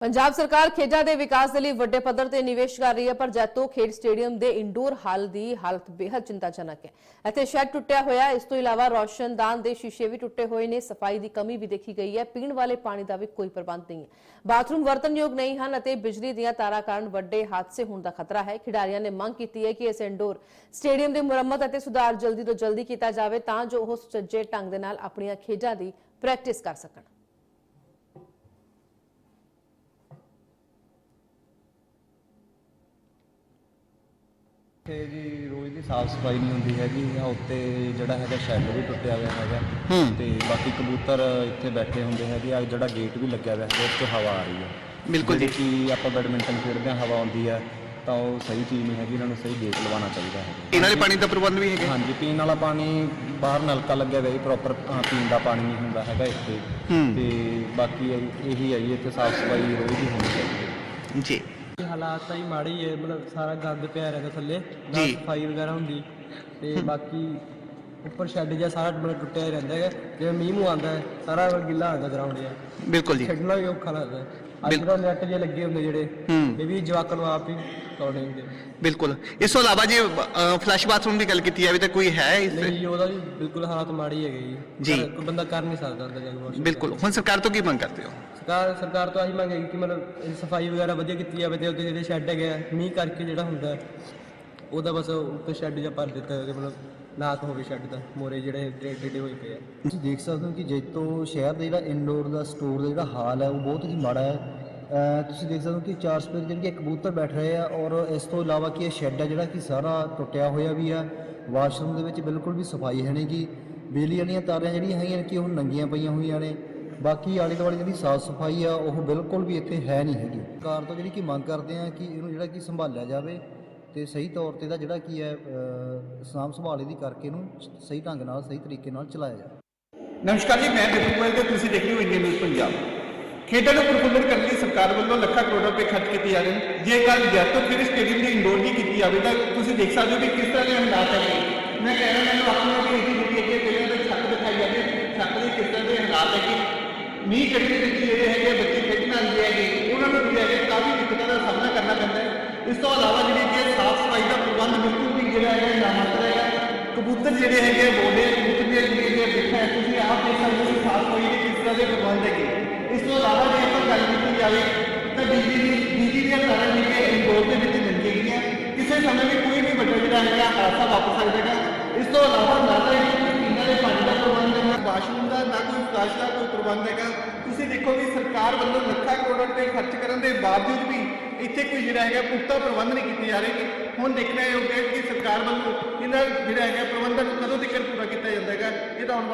ਪੰਜਾਬ ਸਰਕਾਰ ਖੇਡਾਂ ਦੇ ਵਿਕਾਸ ਦੇ ਲਈ ਵੱਡੇ ਪੱਧਰ ਤੇ ਨਿਵੇਸ਼ ਕਰ ਰਹੀ ਹੈ, ਪਰ ਜੈਤੋ ਖੇਡ ਸਟੇਡੀਅਮ ਦੇ ਇੰਡੋਰ ਹਾਲ ਦੀ ਹਾਲਤ ਬੇहद ਚਿੰਤਾਜਨਕ ਹੈ। ਇੱਥੇ ਸ਼ੈੱਡ ਟੁੱਟਿਆ ਹੋਇਆ ਇਸ ਤੋਂ ਇਲਾਵਾ ਰੋਸ਼ਨਦਾਨ ਦੇ ਸ਼ੀਸ਼ੇ ਵੀ ਟੁੱਟੇ ਹੋਏ ਨੇ, ਸਫ਼ਾਈ ਦੀ ਕਮੀ ਵੀ ਦੇਖੀ ਗਈ ਹੈ, ਪੀਣ ਵਾਲੇ ਪਾਣੀ ਦਾ ਵੀ ਕੋਈ ਪ੍ਰਬੰਧ ਨਹੀਂ ਹੈ। ਬਾਥਰੂਮ ਵਰਤਨਯੋਗ ਨਹੀਂ ਹਨ ਅਤੇ ਬਿਜਲੀ ਦੀਆਂ ਤਾਰਾਂ ਕਾਰਨ ਵੱਡੇ ਹਾਦਸੇ ਹੋਣ ਦਾ ਖਤਰਾ ਹੈ। ਖਿਡਾਰੀਆਂ ਨੇ ਮੰਗ ਕੀਤੀ ਹੈ ਕਿ ਇਸ ਇੰਡੋਰ ਸਟੇਡੀਅਮ ਦੀ ਮੁਰੰਮਤ ਅਤੇ ਸੁਧਾਰ ਜਲਦੀ ਤੋਂ ਜਲਦੀ ਕੀਤਾ ਜਾਵੇ, ਤਾਂ ਜੋ ਉਹ ਸੁਚੱਜੇ ਢੰਗ ਦੇ ਨਾਲ ਆਪਣੀਆਂ ਖੇਡਾਂ ਦੀ ਪ੍ਰੈਕਟਿਸ ਕਰ ਸਕਣ। ਤੇ ਜੀ ਰੋਜ਼ ਦੀ ਸਾਫ਼ ਸਫ਼ਾਈ ਨਹੀਂ ਹੁੰਦੀ ਹੈਗੀ ਆ ਉੱਤੇ ਜਿਹੜਾ ਹੈਗਾ ਸ਼ੈੱਡ ਵੀ ਟੁੱਟਿਆ ਹੋਇਆ ਹੈਗਾ। ਤੇ ਬਾਕੀ ਕਬੂਤਰ ਇੱਥੇ ਬੈਠੇ ਹੁੰਦੇ ਹੈਗੇ ਆ ਜਿਹੜਾ ਗੇਟ ਵੀ ਲੱਗਿਆ ਹੋਇਆ ਹੈ ਉਸ ਤੋਂ ਹਵਾ ਆ ਰਹੀ ਹੈ। ਬਿਲਕੁਲ ਜੀ। ਕਿ ਆਪਾਂ ਬੈਡਮਿੰਟਨ ਖੇਡਦੇ ਹਵਾ ਆਉਂਦੀ ਹੈ ਤਾਂ ਉਹ ਸਹੀ ਚੀਜ਼ ਨਹੀਂ ਹੈਗੀ ਇਹਨਾਂ ਨੂੰ ਸਹੀ ਗੇਟ ਲਵਾਉਣਾ ਚਾਹੀਦਾ ਹੈ ਇਹਨਾਂ ਦੇ ਪਾਣੀ ਦਾ ਪ੍ਰਬੰਧ ਵੀ ਹੈਗਾ। ਹਾਂਜੀ ਪੀਣ ਵਾਲਾ ਪਾਣੀ ਬਾਹਰ ਨਲਕਾ ਲੱਗਿਆ ਹੋਇਆ ਜੀ ਪ੍ਰੋਪਰ ਪੀਣ ਦਾ ਪਾਣੀ ਨਹੀਂ ਹੁੰਦਾ ਹੈਗਾ ਇੱਥੇ। ਤੇ ਬਾਕੀ ਇਹ- ਹੈ ਜੀ ਇੱਥੇ ਸਾਫ਼ ਸਫ਼ਾਈ ਰੋਜ਼ ਦੀ ਹੋਣੀ ਚਾਹੀਦੀ ਹੈ। ਜੀ। ਹਾਲਾਤ ਤਾਂ ਹੀ ਮਾੜੇ ਹੀ ਹੈ ਮਤਲਬ ਸਾਰਾ ਗੰਦ ਪਿਆ ਰਹਿੰਦਾ ਥੱਲੇ ਨਾ ਜੀ। ਸਫ਼ਾਈ ਵਗੈਰਾ ਹੁੰਦੀ। ਤੇ ਬਾਕੀ ਉੱਪਰ ਸ਼ੈੱਡ ਜਿਹਾ ਸਾਰਾ ਮਤਲਬ ਟੁੱਟਿਆ ਹੀ ਰਹਿੰਦਾ ਹੈ ਜਿਵੇਂ ਮੀਂਹ ਮੂੰਹ ਆਉਂਦਾ ਹੈ ਸਾਰਾ ਗਿੱਲਾ ਹੁੰਦਾ ਗਰਾਊਂਡ ਜਿਹਾ। ਬਿਲਕੁਲ ਜੀ। ਛੱਡਣਾ ਵੀ ਔਖਾ ਲੱਗਦਾ। ਹੈ ਅੱਜ ਕੱਲ੍ਹ ਨੈਟ ਜਿਹੇ ਲੱਗੇ ਹੁੰਦੇ ਜਿਹੜੇ ਹੂੰ। ਇਹ ਵੀ ਜਵਾਕਾਂ ਨੂੰ ਆਪ ਹੀ ਬਿਲਕੁਲ। ਇਸ ਤੋਂ ਇਲਾਵਾ ਜੇ ਫਲੈਸ਼ ਬਾਥਰੂਮ ਦੀ ਗੱਲ ਕੀਤੀ ਜਾਵੇ ਤਾਂ ਕੋਈ ਹੈ ਇਸ ਨਹੀਂ ਜੀ, ਉਹਦਾ ਵੀ ਬਿਲਕੁਲ ਹਾਲਾਤ ਮਾੜੇ ਹੈਗੇ ਜੀ। ਜੀ। ਕੋਈ ਬੰਦਾ ਕਰ ਨਹੀਂ ਸਕਦਾ ਅੰਦਰ ਜਾ ਕੇ ਬਿਲਕੁਲ। ਹੁਣ ਸਰਕਾਰ ਤੋਂ ਕੀ ਮੰਗ ਕਰਦੇ ਹੋ? ਸਰਕਾਰ ਸਰਕਾਰ ਤੋਂ ਆਹੀ ਮੰਗ ਹੈ ਕਿ ਮਤਲਬ ਇਹ ਸਫ਼ਾਈ ਵਗੈਰਾ ਵਧੀਆ ਕੀਤੀ ਜਾਵੇ ਤੇ ਉੱਤੇ ਜਿਹੜੇ ਸ਼ੈੱਡ ਹੈਗੇ ਆ ਮੀਂਹ ਕਰਕੇ ਜਿਹੜਾ ਹੁੰਦਾ ਉਹਦਾ ਬਸ ਉੱਤੇ ਸ਼ੈੱਡ ਜਿਹਾ ਭਰ ਦਿੱਤਾ ਜਾਵੇ ਮਤਲਬ ਨਾਸ ਹੋਵੇ ਸ਼ੈੱਡ ਦਾ ਮੋਰੇ ਜਿਹੜੇ ਟੇਡੇ ਹੋਏ ਪਏ ਆ। ਤੁਸੀਂ ਦੇਖ ਸਕਦੇ ਹੋ ਕਿ ਜੈਤੋ ਸ਼ਹਿਰ ਦਾ ਜਿਹੜਾ ਇਨਡੋਰ ਦਾ ਸਟੋਰ ਦਾ ਜਿਹੜਾ ਹਾਲ ਹੈ ਉਹ ਬਹੁਤ ਹੀ ਮਾੜਾ ਹੈ। ਤੁਸੀਂ ਦੇਖ ਸਕਦੇ ਹੋ ਕਿ ਚਾਰ ਸਪੇਸ ਜਿਹੜੇ ਕਿ ਕਬੂਤਰ ਬੈਠ ਰਹੇ ਆ ਔਰ ਇਸ ਤੋਂ ਇਲਾਵਾ ਕਿ ਇਹ ਸ਼ੈੱਡ ਆ ਜਿਹੜਾ ਕਿ ਸਾਰਾ ਟੁੱਟਿਆ ਹੋਇਆ ਵੀ ਆ। ਵਾਸ਼ਰੂਮ ਦੇ ਵਿੱਚ ਬਿਲਕੁਲ ਵੀ ਸਫ਼ਾਈ ਹੈ ਨਹੀਂ ਨਹੀਂਗੀ ਬਿਜਲੀ ਵਾਲੀਆਂ ਤਾਰਾਂ ਜਿਹੜੀਆਂ ਹੈਗੀਆਂ ਨੇ ਕਿ ਉਹ ਨੰਗੀਆਂ ਪਈਆਂ ਹੋਈਆਂ ਨੇ। ਬਾਕੀ ਆਲੇ ਦੁਆਲੇ ਜਿਹੜੀ ਸਾਫ਼ ਸਫ਼ਾਈ ਆ ਉਹ ਬਿਲਕੁਲ ਵੀ ਇੱਥੇ ਹੈ ਨਹੀਂ ਹੈਗੀ। ਸਰਕਾਰ ਤੋਂ ਜਿਹੜੀ ਕਿ ਮੰਗ ਕਰਦੇ ਆ ਕਿ ਇਹਨੂੰ ਜਿਹੜਾ ਕਿ ਸੰਭਾਲਿਆ ਜਾਵੇ ਤੇ ਸਹੀ ਤੌਰ ਤੇ ਦਾ ਜਿਹੜਾ ਕੀ ਹੈ ਅਹ, ਸਾਂਭ ਸੰਭਾਲ ਇਹਦੀ ਕਰਕੇ ਇਹਨੂੰ ਸਹੀ ਢੰਗ ਨਾਲ ਸਹੀ ਤਰੀਕੇ ਨਾਲ ਚਲਾਇਆ ਜਾਵੇ। ਨਮਸਕਾਰ ਜੀ ਮੈਂ ਬਿਪਨ ਗੋਇਲ ਤੇ ਤੁਸੀਂ ਦੇਖ ਰਹੇ ਹੋ ਇੰਡੀਅਨ ਨਿਊਜ਼ ਪੰਜਾਬ। ਖੇਡਾਂ ਨੂੰ ਪ੍ਰਫੁੱਲਤ ਕਰਨ ਲਈ ਸਰਕਾਰ ਵੱਲੋਂ ਲੱਖਾਂ ਕਰੋੜ ਰੁਪਏ ਖਰਚ ਕੀਤੇ ਜਾ ਰਹੇ ਨੇ। ਜੇ ਗੱਲ ਜੈਤੋ ਖੇਡ ਸਟੇਡੀਅਮ ਦੀ ਇੰਡੋਰ ਦੀ ਕੀਤੀ ਜਾਵੇ ਤਾਂ ਤੁਸੀਂ ਦੇਖ ਸਕਦੇ ਹੋ ਕਿ ਕਿਸ ਤਰ੍ਹਾਂ ਦੇ ਹਾਲਾਤ ਹੈ ਮੈਂ ਕਹਿ ਰਿਹਾ ਮੈਨੂੰ ਆਪਣੀ ਕਿ ਇਹਦੀ ਜਿਹੜੀ ਅੱਗੇ ਪਹਿਲਾਂ ਤਾਂ ਛੱਤ ਦਿਖਾਈ ਜਾਂਦੀ ਛੱਤ ਦੇ ਕਿਸ ਤਰ੍ਹਾਂ ਦੇ ਹਾਲਾਤ ਹੈ ਕਿ ਮੀਂਹ ਕੜੀ ਦੇ ਵਿੱਚ ਜਿਹੜੇ ਹੈਗੇ ਬੱਚੇ ਖੇਡਣ ਆਉਂਦੇ ਹੈਗੇ। ਉਹਨਾਂ ਨੂੰ ਜਿਹੜੇ ਹੈਗੇ। ਕਾਫੀ ਦਿੱਕਤਾਂ ਦਾ ਸਾਹਮਣਾ ਕਰਨਾ ਪੈਂਦਾ ਹੈ। ਇਸ ਤੋਂ ਇਲਾਵਾ ਜਿਹੜੀ ਕਿ ਸਾਫ਼ ਸਫ਼ਾਈ ਦਾ ਪ੍ਰਬੰਧ ਬਿਲਕੁਲ ਵੀ ਜਿਹੜਾ ਹੈਗਾ ਨਾਮਾਤਰ ਹੈਗਾ। ਕਬੂਤਰ ਜਿਹੜੇ ਹੈਗੇ ਆ, ਬੋਲੇ ਕਬੂਤਰ ਦੀਆਂ ਜਿਹੜੀਆਂ ਦੇਖਿਆ ਹੈ, ਤੁਸੀਂ ਆਪ ਦੇਖ ਸਕਦੇ ਹੋ ਕਿ ਸਾਫ਼ ਸਫ਼ਾਈ ਦੇ ਕਿਸ ਤਰ੍ਹਾਂ ਦੇ ਪ੍ਰਬੰਧ ਹੈਗੇ। ਇਸ ਤੋਂ ਇਲਾਵਾ ਜੇ ਆਪਾਂ ਗੱਲ ਕੀਤੀ ਜਾਵੇ, ਤਾਂ ਬਿਜਲੀ ਦੀ ਬਿਜਲੀ ਦੀਆਂ ਤਾਰਾਂ ਜਿਹੜੀਆਂ ਇੰਡੋਰ ਦੇ ਵਿੱਚ ਲੱਗੀਆਂ ਗਈਆਂ। ਕਿਸੇ ਸਮੇਂ ਵੀ ਕੋਈ ਵੀ ਵੱਡਾ ਜਿਹੜਾ ਹੈਗਾ ਹਾਦਸਾ ਵਾਪਰ ਸਕਦਾ ਹੈਗਾ। ਇਸ ਤੋਂ ਇਲਾਵਾ ਨਾ ਤਾਂ ਇਹ ਕੋਈ ਦੇ ਪਾਣੀ ਦਾ ਪ੍ਰਬੰਧ ਹੈ ਵਾਸ਼ਰੂਮ ਦਾ, ਨਾ ਕੋਈ ਫਲਸ਼ ਦਾ ਕੋਈ ਪ੍ਰਬੰਧ ਹੈਗਾ। ਤੁਸੀਂ ਦੇਖੋ ਵੀ ਸਰਕਾਰ ਵੱਲੋਂ ਲੱਖਾਂ ਕਰੋੜਾਂ ਰੁਪਏ ਖਰਚ ਕਰਨ ਦੇ ਬਾਵਜੂਦ ਵੀ ਇੱਥੇ ਕੋਈ ਜਿਹੜਾ ਹੈਗਾ ਪੁਖਤਾ ਪ੍ਰਬੰਧ ਨਹੀਂ ਕੀਤੇ ਜਾ ਰਹੇ ਹੁਣ ਦੇਖਣਾ ਇਹ ਹੋ ਗਿਆ ਕਿ ਸਰਕਾਰ ਵੱਲੋਂ ਇਹਨਾਂ ਜਿਹੜਾ ਹੈਗਾ ਪ੍ਰਬੰਧਨ ਕਦੋਂ ਤੱਕ ਪੂਰਾ ਕੀਤਾ ਜਾਂਦਾ ਹੈਗਾ, ਇਹ ਤਾਂ